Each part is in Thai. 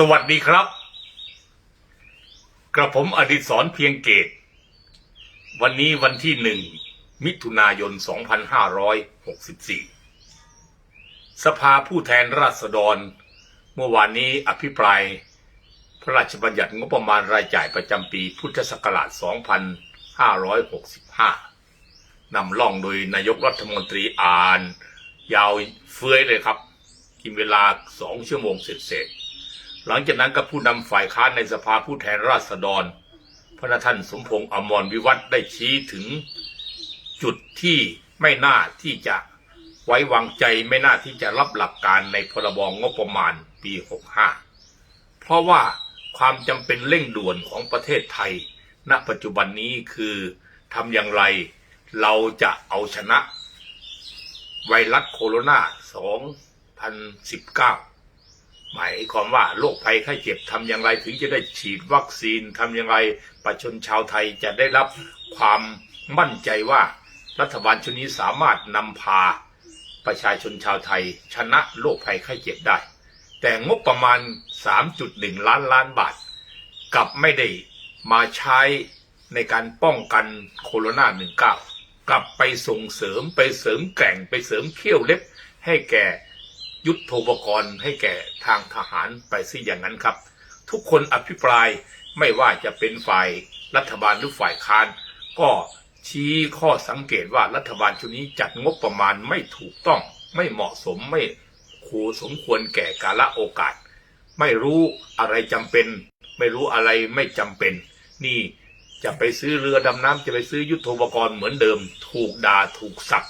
สวัสดีครับ กระผมอดิศรเพียงเกต วันนี้วันที่หนึ่งมิถุนายน 2564 สภาผู้แทนราษฎร เมื่อวานนี้อภิปราย พระราชบัญญัติงบประมาณรายจ่ายประจำปีพุทธศักราช 2565 นำล่องโดยนายกรัฐมนตรีอ่าน ยาวเฟื้อยเลยครับ กินเวลาสองชั่วโมงเสร็จๆ หลังจากนั้นก็ผู้นำฝ่ายค้านในสภาผู้แทนราษฎร พระท่านสมพงษ์อมรวิวัฒได้ชี้ถึง จุดที่ไม่น่าที่จะไว้วางใจไม่น่าที่จะรับหลักการในพรบงบประมาณปี 65 เพราะว่าความจำเป็นเร่งด่วนของประเทศไทย ณปัจจุบันนี้คือทำอย่างไรเราจะเอาชนะ ไวรัสโคโรนา 2019 หมายความว่าโรคภัยไข้เจ็บทำอย่างไรถึงจะได้ฉีดวัคซีนทำอย่างไรประชาชนชาวไทยจะได้รับความมั่นใจว่ารัฐบาลชุดนี้สามารถนำพาประชาชนชาวไทย ชนะโรคภัยไข้เจ็บได้ แต่งบประมาณ 3.1 ล้านล้านบาท กลับไม่ได้มาใช้ในการป้องกันโคโรนา19กลับไปส่งเสริมไปเสริมแกร่งไปเสริมเขี้ยวเล็บให้แก่ ยุทธโปกรณ์ให้แก่ทางทหารไปซิอย่างนั้นครับ ทุกคนอภิปรายไม่ว่าจะเป็นฝ่ายรัฐบาลหรือฝ่ายค้าน ก็ชี้ข้อสังเกตว่ารัฐบาลชุดนี้จัดงบประมาณไม่ถูกต้อง ไม่เหมาะสมไม่คูสมควรแก่กาลโอกาส ไม่รู้อะไรจำเป็น ไม่รู้อะไรไม่จำเป็น นี่จะไปซื้อเรือดำน้ำจะไปซื้อยุทโธปกรณ์เหมือนเดิม ถูกด่าถูกสับ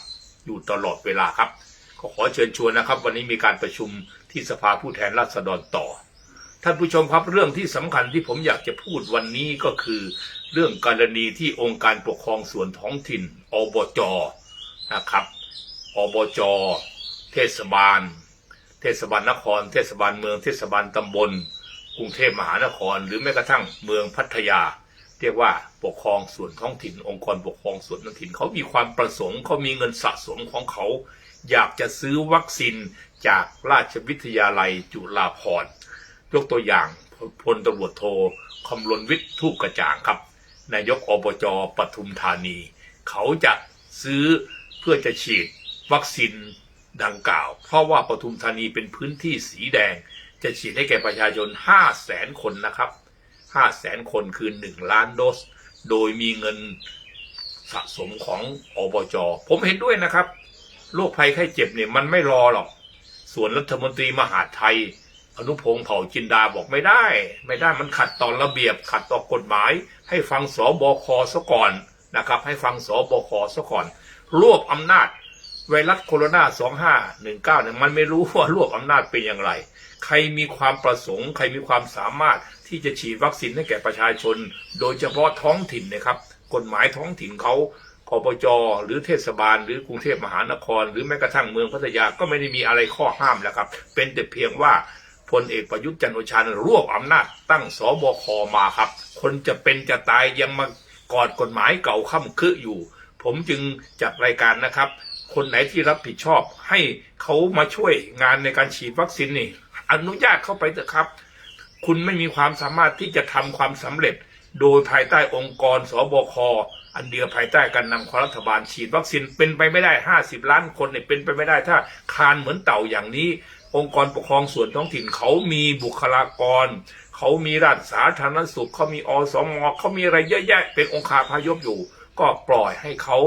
อยู่ตลอดเวลาครับ ขอเชิญชวนนะครับ วันนี้มีการประชุมที่สภาผู้แทนราษฎรต่อ ท่านผู้ชมครับเรื่องที่สำคัญที่ผมอยากจะพูดวันนี้ก็คือ เรื่องกรณีที่องค์การปกครองส่วนท้องถิ่น อบจนะครับ อบจ เทศบาล เทศบาลนคร เทศบาลเมือง เทศบาลตำบล กรุงเทพมหานคร หรือแม้กระทั่งเมืองพัทยา เรียกว่าปกครองส่วนท้องถิ่น องค์กรปกครองส่วนท้องถิ่นเขามีความประสงค์เขามีเงินสะสมของเขา อยากจะซื้อวัคซีนจากราชวิทยาลัยจุฬาภรณ์ยกตัวอย่างพลตำรวจโทคำลนวิทย์ทูปกระจ่างครับ นายกอบจปทุมธานี เขาจะซื้อเพื่อจะฉีดวัคซีนดังกล่าว เพราะว่าปทุมธานีเป็นพื้นที่สีแดง จะฉีดให้แก่ประชาชน 5 0 0แสนคนนะครับ 5 0 0แสนคนคือ 1 ล้านโดส โดยมีเงินสะสมของอบจ ผมเห็นด้วยนะครับ โรคภัยไข้เจ็บเนี่ยมันไม่รอหรอก ส่วนรัฐมนตรีมหาไทย อนุพงศ์เผ่าจินดาบอกไม่ได้ ไม่ได้มันขัดต่อระเบียบขัดต่อกฎหมาย ให้ฟังสบคซะก่อนนะครับ ให้ฟังสบคซะก่อน รวบอำนาจไวรัสโคโรนา2519เนี่ยมันไม่รู้ว่ารวบอำนาจเป็นอย่างไร ใครมีความประสงค์ ใครมีความสามารถที่จะฉีดวัคซีนให้แก่ประชาชน โดยเฉพาะท้องถิ่นนะครับ กฎหมายท้องถิ่นเขา อบจหรือเทศบาล หรือกรุงเทพมหานคร หรือแม้กระทั่งเมืองพัทยาก็ไม่ได้มีอะไรข้อห้ามแล้วครับ เป็นแต่เพียงว่าพลเอกประยุทธ์จันโอชารวบอำนาจตั้งสบคมาครับ คนจะเป็นจะตายยังมากอดกฎหมายเก่าค้ำคืออยู่ ผมจึงจัดรายการนะครับ คนไหนที่รับผิดชอบให้เขามาช่วยงานในการฉีดวัคซีนนี่ อนุญาตเข้าไปเถอะครับ คุณไม่มีความสามารถที่จะทำความสำเร็จ โดยภายใต้องค์กรสบคอันเดียวภายใต้การนำของรัฐบาลฉีดวัคซีนเป็นไปไม่ได้ 50 ล้านคนเนี่ยเป็นไปไม่ได้ถ้าคานเหมือนเต่าอย่างนี้ องค์กรปกครองส่วนท้องถิ่นเขามีบุคลากร เขามีรัฐสาธารณสุขเขามีอสมเขามีอะไรเยอะแยะ เป็นองค์คาพยพอยู่ ก็ปล่อยให้เขา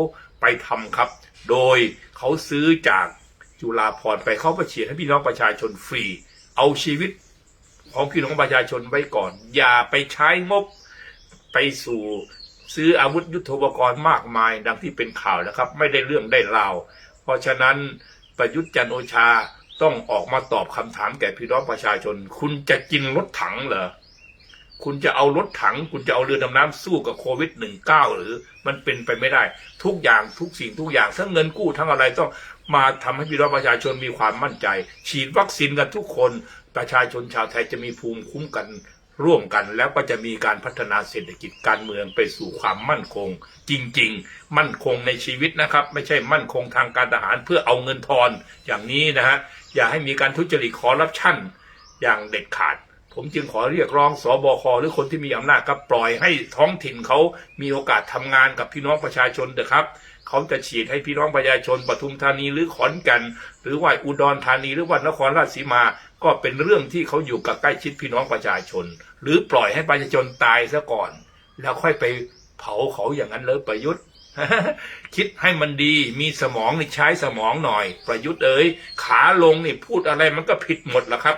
ไปทำครับ โดยเขาซื้อจากจุฬาภรไปเขาไปฉีดให้พี่น้องประชาชนฟรี เอาชีวิตของพี่น้องประชาชนไว้ก่อน อย่าไปใช้งบ ไปสู่ซื้ออาวุธยุทโธปกรณ์มากมาย ดังที่เป็นข่าวนะครับ ไม่ได้เรื่องได้ราว เพราะฉะนั้นประยุทธ์จันโอชาต้องออกมาตอบคำถามแก่พี่น้องประชาชน คุณจะกินรถถังเหรอคุณจะเอารถถัง คุณจะเอาเรือดำน้ำสู้กับโควิด -19 หรือมันเป็นไปไม่ได้ ทุกอย่างทุกสิ่งทุกอย่างทั้งเงินกู้ทั้งอะไรต้องมาทำให้พี่น้องประชาชนมีความมั่นใจ ฉีดวัคซีนกันทุกคนประชาชนชาวไทยจะมีภูมิคุ้มกัน ร่วมกันแล้วก็จะมีการพัฒนาเศรษฐกิจการเมืองไปสู่ความมั่นคง จริง ๆ มั่นคงในชีวิตนะครับ ไม่ใช่มั่นคงทางการทหารเพื่อเอาเงินทอนอย่างนี้นะฮะอย่าให้มีการทุจริตคอร์รัปชันอย่างเด็ดขาด ผมจึงขอเรียกร้องสบคหรือคนที่มีอำนาจครับปล่อยให้ท้องถิ่นเขามีโอกาสทำงานกับพี่น้องประชาชนเถอะครับเขาจะฉีดให้พี่น้องประชาชนปทุมธานีหรือขอนแก่นหรือว่าอุดรธานีหรือว่านครราชสีมา ก็เป็นเรื่องที่เขาอยู่กับใกล้ชิดพี่น้องประชาชน หรือปล่อยให้ประชาชนตายซะก่อน แล้วค่อยไปเผาเขาอย่างนั้นเลยประยุทธ์คิดให้มันดีมีสมองนี่ใช้สมองหน่อย ประยุทธ์เอ๋ยขาลงนี่พูดอะไรมันก็ผิดหมดแล้วครับ